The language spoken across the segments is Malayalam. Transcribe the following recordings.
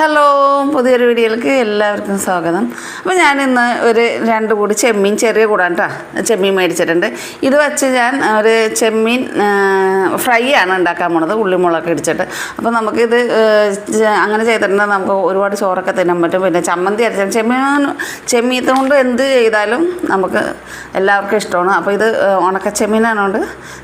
ഹലോ പുതിയൊരു വീഡിയോയിലേക്ക് എല്ലാവർക്കും സ്വാഗതം. അപ്പോൾ ഞാൻ ഇന്ന് ഒരു രണ്ട് കൂടി ചെമ്മീൻ ചെറിയ കൂടാണ് കേട്ടോ ചെമ്മീൻ മേടിച്ചിട്ടുണ്ട്. ഇത് വെച്ച് ഞാൻ ഒരു ചെമ്മീൻ ഫ്രൈ ആണ് ഉണ്ടാക്കാൻ പോണത് ഉള്ളിമുളക് ഇടിച്ചിട്ട്. അപ്പോൾ നമുക്കിത് അങ്ങനെ ചെയ്തിട്ടുണ്ടെങ്കിൽ നമുക്ക് ഒരുപാട് ചോറൊക്കെ തിന്നാൻ പറ്റും. പിന്നെ ചമ്മന്തി അരച്ചാൽ ചെമ്മീൻ ചെമ്മീൻ കൊണ്ട് എന്ത് ചെയ്താലും നമുക്ക് എല്ലാവർക്കും ഇഷ്ടമാണ്. അപ്പോൾ ഇത് ഉണക്ക ചെമ്മീനായതുകൊണ്ട്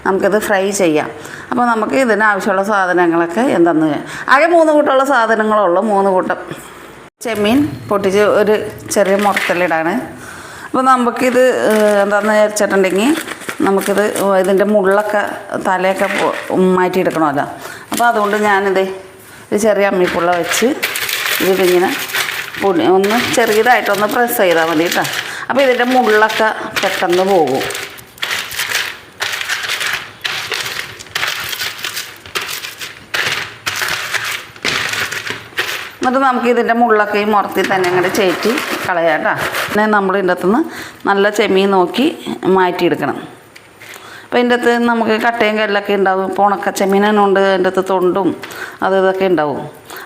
നമുക്കിത് ഫ്രൈ ചെയ്യാം. അപ്പോൾ നമുക്ക് ഇതിന് ആവശ്യമുള്ള സാധനങ്ങളൊക്കെ എന്തെന്ന് ആകെ മൂന്ന് കൂട്ടമുള്ള സാധനങ്ങളുള്ളൂ മൂന്ന് കൂട്ടം. ചെമ്മീൻ പൊട്ടിച്ച് ഒരു ചെറിയ മുറത്തലിടാണ് അപ്പോൾ നമുക്കിത് എന്താണെന്ന് വിചാരിച്ചിട്ടുണ്ടെങ്കിൽ നമുക്കിത് ഇതിന്റെ മുള്ളൊക്കെ തലയൊക്കെ മാറ്റിയെടുക്കണമല്ലോ. അപ്പോൾ അതുകൊണ്ട് ഞാനിത് ഒരു ചെറിയ അമ്മിപ്പുള്ള വെച്ച് ഇതിങ്ങനെ പൊടി ഒന്ന് ചെറിയതായിട്ടൊന്ന് പ്രസ് ചെയ്താൽ മതി കേട്ടോ. അപ്പോൾ ഇതിന്റെ മുള്ളൊക്കെ പെട്ടെന്ന് പോകും. എന്നിട്ട് നമുക്ക് ഇതിന്റെ മുള്ളൊക്കെ ഈ മുറത്തിൽ തന്നെ അങ്ങോട്ട് ചേറ്റി കളയാം കേട്ടോ പിന്നെ നമ്മൾ ഇതിന്റെ അകത്തുനിന്ന് നല്ല ചെമ്മീൻ നോക്കി മാറ്റിയെടുക്കണം. അപ്പോൾ ഇതിന്റെ അകത്ത് നമുക്ക് കട്ടയും കല്ലൊക്കെ ഉണ്ടാവും. ഇപ്പോൾ ഉണക്ക ചെമ്മീനുണ്ട് അതിന്റെ അകത്ത് തൊണ്ടും അത് ഇതൊക്കെ ഉണ്ടാവും.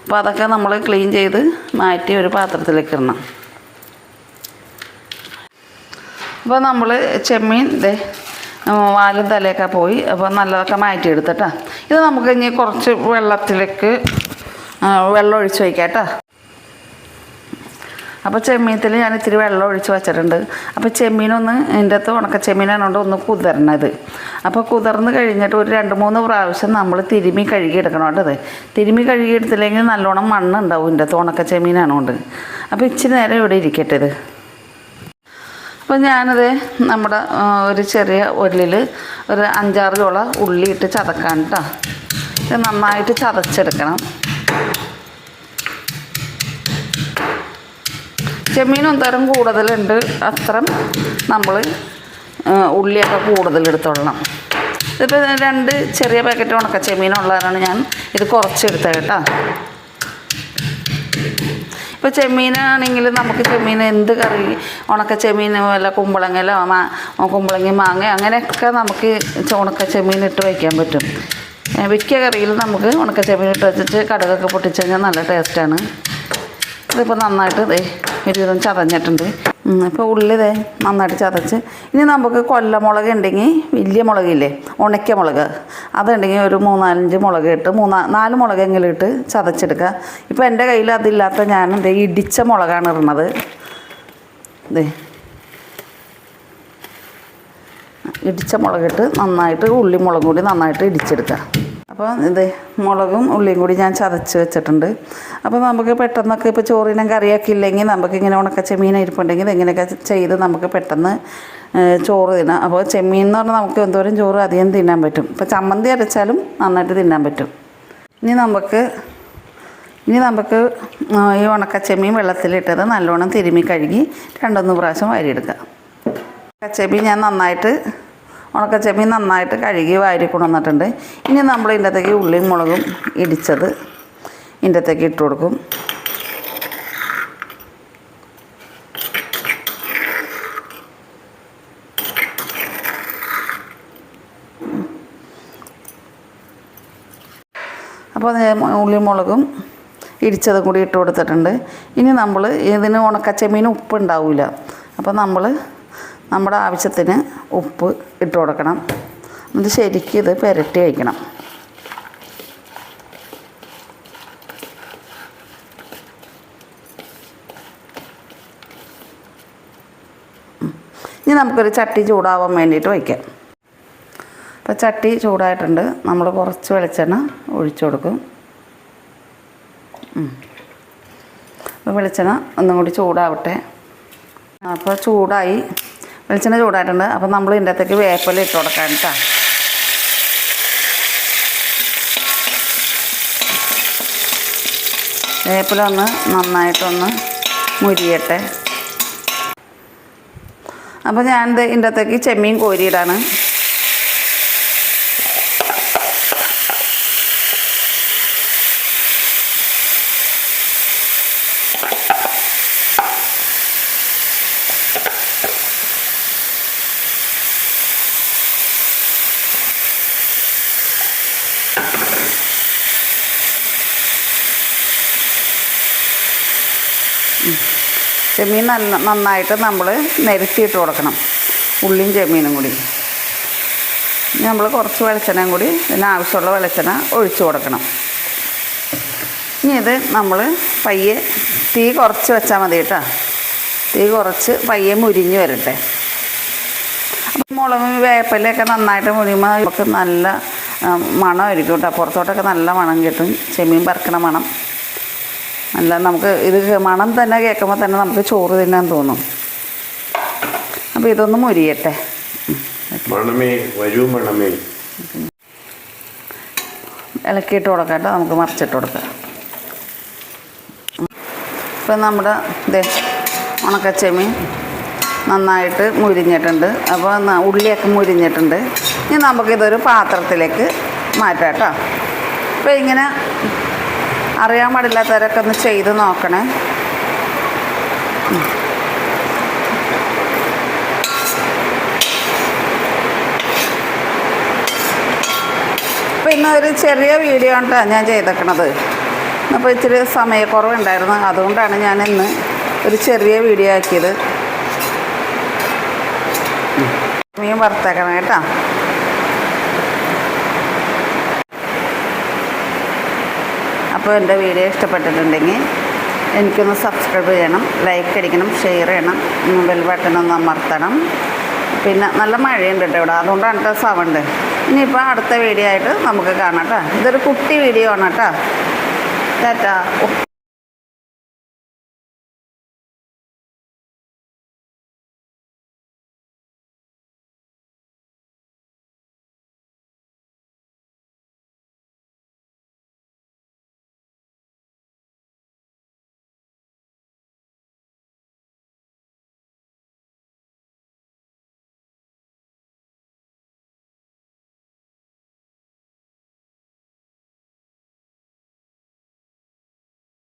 അപ്പോൾ അതൊക്കെ നമ്മൾ ക്ലീൻ ചെയ്ത് മാറ്റി ഒരു പാത്രത്തിലേക്ക് ഇടണം. അപ്പോൾ നമ്മൾ ചെമ്മീൻ ദേ വാലും തലയൊക്കെ പോയി. അപ്പോൾ നല്ലതൊക്കെ മാറ്റിയെടുത്തിട്ടാ ഇത് നമുക്ക് ഇനി കുറച്ച് വെള്ളത്തിലേക്ക് വെള്ളം ഒഴിച്ച് വയ്ക്കാം അപ്പോൾ ചെമ്മീനത്തിൽ ഞാൻ ഇത്തിരി വെള്ളം ഒഴിച്ച് വെച്ചിട്ടുണ്ട്. അപ്പോൾ ചെമ്മീനൊന്ന് എന്റെ അകത്ത് ഉണക്ക ചെമ്മീനാണോണ്ട് ഒന്ന് കുതിരണത് അപ്പോൾ കുതിർന്ന് കഴിഞ്ഞിട്ട് ഒരു രണ്ട് മൂന്ന് പ്രാവശ്യം നമ്മൾ തിരുമ്മി കഴുകി എടുക്കണം കേട്ടത് ഇത്. തിരുമ്മി കഴുകി എടുത്തില്ലെങ്കിൽ നല്ലോണം മണ്ണുണ്ടാവും എന്റെ അകത്ത് ഉണക്ക ചെമ്മീനാണോണ്ട് അപ്പോൾ ഇച്ചിരി നേരം ഇവിടെ ഇരിക്കട്ടെ ഇത്. അപ്പോൾ ഞാനത് നമ്മുടെ ഒരു ചെറിയ ഉള്ളിൽ ഒരു അഞ്ചാറ് ചോള ഉള്ളി ഇട്ട് ചതക്കാൻ കേട്ടോ. ഇത് നന്നായിട്ട് ചതച്ചെടുക്കണം. ചെമ്മീൻ തരം കൂടുതലുണ്ട്. അത്രം നമ്മൾ ഉള്ളിയൊക്കെ കൂടുതൽ എടുത്തോളണം. ഇതിപ്പോൾ രണ്ട് ചെറിയ പാക്കറ്റ് ഉണക്ക ചെമ്മീനുള്ളതാണ് ഞാൻ. ഇത് കുറച്ചെടുത്തത് കേട്ടോ. ഇപ്പോൾ ചെമ്മീനാണെങ്കിൽ നമുക്ക് ചെമ്മീൻ എന്ത് കറി? ഉണക്ക ചെമ്മീൻ വല്ല കുമ്പളങ്ങലോ മാ കുമ്പളങ്ങി മാങ്ങ അങ്ങനെയൊക്കെ നമുക്ക് ഉണക്ക ചെമ്മീൻ ഇട്ട് വയ്ക്കാൻ പറ്റും. മിക്ക കറിയിലും നമുക്ക് ഉണക്ക ഇട്ട് വെച്ചിട്ട് കടുകൊക്കെ പൊട്ടിച്ച് കഴിഞ്ഞാൽ നല്ല ടേസ്റ്റാണ്. ഇതിപ്പോൾ നന്നായിട്ട് ഇതേ ഒരുവിധം ചതഞ്ഞിട്ടുണ്ട്. ഇപ്പോൾ ഉള്ളി ഇതേ നന്നായിട്ട് ചതച്ച്. ഇനി നമുക്ക് കൊല്ലമുളക് ഉണ്ടെങ്കിൽ വലിയ മുളകില്ലേ ഉണക്കിയ മുളക്. അതുണ്ടെങ്കിൽ ഒരു മൂന്നാലഞ്ച് മുളക് ഇട്ട് മൂന്നാ നാല് മുളകെങ്കിലും ഇട്ട് ചതച്ചെടുക്കുക. ഇപ്പോൾ എന്റെ കയ്യിൽ അതില്ലാത്ത ഞാൻ ദേ ഇടിച്ച മുളകാണ് ഇടുന്നത്. ദേ. ഇടിച്ച മുളകിട്ട് നന്നായിട്ട് ഉള്ളി മുളകും കൂടി നന്നായിട്ട് ഇടിച്ചെടുക്കുക. അപ്പോൾ ഇത് മുളകും ഉള്ളിയും കൂടി ഞാൻ ചതച്ച് വെച്ചിട്ടുണ്ട്. അപ്പോൾ നമുക്ക് പെട്ടെന്നൊക്കെ ഇപ്പോൾ ചോറിനും കറിയൊക്കെ ഇല്ലെങ്കിൽ നമുക്ക് ഇങ്ങനെ ഉണക്ക ചെമ്മീൻ ഇരിപ്പുണ്ടെങ്കിൽ ഇങ്ങനെയൊക്കെ ചെയ്ത് നമുക്ക് പെട്ടെന്ന് ചോറ് തിന്നാം. അപ്പോൾ ചെമ്മീൻ എന്ന് പറഞ്ഞാൽ നമുക്ക് എന്തോരം ചോറ് അധികം തിന്നാൻ പറ്റും. ഇപ്പോൾ ചമ്മന്തി അരച്ചാലും നന്നായിട്ട് തിന്നാൻ പറ്റും. ഇനി നമുക്ക് ഇനി നമുക്ക് ഈ ഉണക്ക ചെമ്മീൻ വെള്ളത്തിലിട്ടത് നല്ലോണം തിരുമ്മി കഴുകി രണ്ടൊന്ന് പ്രാവശ്യം വാരിയെടുക്കാം. ഉണക്കച്ചെമ്മീൻ ഞാൻ നന്നായിട്ട് ഉണക്കച്ചെമ്മീൻ നന്നായിട്ട് കഴുകി വാരി കൊണ്ടുവന്നിട്ടുണ്ട്. ഇനി നമ്മൾ ഇതിന്റെ അകത്തേക്ക് ഉള്ളിയും മുളകും ഇടിച്ചത് ഇതിന്റെ അകത്തേക്ക് ഇട്ട് കൊടുക്കും. അപ്പോൾ അത് ഉള്ളിയും മുളകും ഇടിച്ചതും കൂടി ഇട്ട് കൊടുത്തിട്ടുണ്ട്. ഇനി നമ്മൾ ഇതിന് ഉണക്കച്ചെമ്മീന് ഉപ്പ് ഉണ്ടാവില്ല. അപ്പോൾ നമ്മൾ നമ്മുടെ ആവശ്യത്തിന് ഉപ്പ് ഇട്ട് കൊടുക്കണം. എന്നിട്ട് ശരിക്കും ഇത് പുരട്ടി വയ്ക്കണം. ഇനി നമുക്കൊരു ചട്ടി ചൂടാവാൻ വേണ്ടിയിട്ട് വയ്ക്കാം. അപ്പോൾ ചട്ടി ചൂടായിട്ടുണ്ട്. നമ്മൾ കുറച്ച് വെളിച്ചെണ്ണ ഒഴിച്ചു കൊടുക്കും. അപ്പോൾ വെളിച്ചെണ്ണ ഒന്നും കൂടി ചൂടാവട്ടെ. അപ്പോൾ ചൂടായി വെളിച്ചെണ്ണ ചൂടായിട്ടുണ്ട്. അപ്പം നമ്മൾ ഇതിന്റെ അകത്തേക്ക് വേപ്പല ഇട്ട് കൊടുക്കാൻ കേട്ടോ. വേപ്പില ഒന്ന് നന്നായിട്ടൊന്ന് മുരിയട്ടെ. അപ്പോൾ ഞാൻ ഇത് ഇതിന്റെ അകത്തേക്ക് ചെമ്മീൻ കോരിയിടാണ് ചെമ്മീൻ നല്ല നന്നായിട്ട് നമ്മൾ നിരത്തിയിട്ട് കൊടുക്കണം. ഉള്ളിയും ചെമ്മീനും കൂടി. നമ്മൾ കുറച്ച് വെളിച്ചെണ്ണയും കൂടി ഇതിന് ആവശ്യമുള്ള വെളിച്ചെണ്ണ ഒഴിച്ചു കൊടുക്കണം. ഇനി ഇത് നമ്മൾ പയ്യെ തീ കുറച്ച് വെച്ചാൽ മതി കേട്ടോ. തീ കുറച്ച് പയ്യെ മുരിഞ്ഞ് വരട്ടെ. അപ്പം മുളക് വേപ്പലൊക്കെ നന്നായിട്ട് മുരിയുമ്പോൾ നമുക്ക് നല്ല മണമായിരിക്കും കേട്ടോ. പുറത്തോട്ടൊക്കെ നല്ല മണം കിട്ടും. ചെമ്മീൻ പറക്കണ മണം. നല്ല നമുക്ക് ഇത് മണം തന്നെ കേൾക്കുമ്പോൾ തന്നെ നമുക്ക് ചോറ് തിന്നാൻ തോന്നും. അപ്പോൾ ഇതൊന്ന് മുരിയട്ടെ. മണമേ വരൂ മണമേ. ഇളക്കിയിട്ട് കൊടുക്കാം കേട്ടോ നമുക്ക് മറിച്ചിട്ട് കൊടുക്കാം. ഇപ്പം നമ്മുടെ ഇതേ ഉണക്കച്ചെമ്മീൻ നന്നായിട്ട് മുരിഞ്ഞിട്ടുണ്ട്. അപ്പോൾ ഉള്ളിയൊക്കെ മുരിഞ്ഞിട്ടുണ്ട്. ഇനി നമുക്കിതൊരു പാത്രത്തിലേക്ക് മാറ്റാം കേട്ടോ. അപ്പോൾ ഇങ്ങനെ അറിയാൻ പാടില്ലാത്തവരൊക്കെ ഒന്ന് ചെയ്ത് നോക്കണേ. അപ്പോൾ ഇന്ന് ഒരു ചെറിയ വീഡിയോ ആണ് ഞാൻ ചെയ്തേക്കണത്. അപ്പോൾ ഇച്ചിരി സമയക്കുറവുണ്ടായിരുന്നു. അതുകൊണ്ടാണ് ഞാൻ ഇന്ന് ഒരു ചെറിയ വീഡിയോ ആക്കിയത്. മീൻ വറുത്തേക്കണം കേട്ടോ. അപ്പോൾ എന്റെ വീഡിയോ ഇഷ്ടപ്പെട്ടിട്ടുണ്ടെങ്കിൽ എനിക്കൊന്ന് സബ്സ്ക്രൈബ് ചെയ്യണം ലൈക്ക് അടിക്കണം ഷെയർ ചെയ്യണം ബെൽ ബട്ടൺ ഒന്ന് അമർത്തണം. പിന്നെ നല്ല മഴയുണ്ട് കേട്ടോ ഇവിടെ അതുകൊണ്ടാണ് കേട്ടോ സൗണ്ട് ഇനിയിപ്പോൾ അടുത്ത വീഡിയോ ആയിട്ട് നമുക്ക് കാണാം കേട്ടോ. ഇതൊരു കുട്ടി വീഡിയോ ആണ് കേട്ടോ. ടാറ്റാ.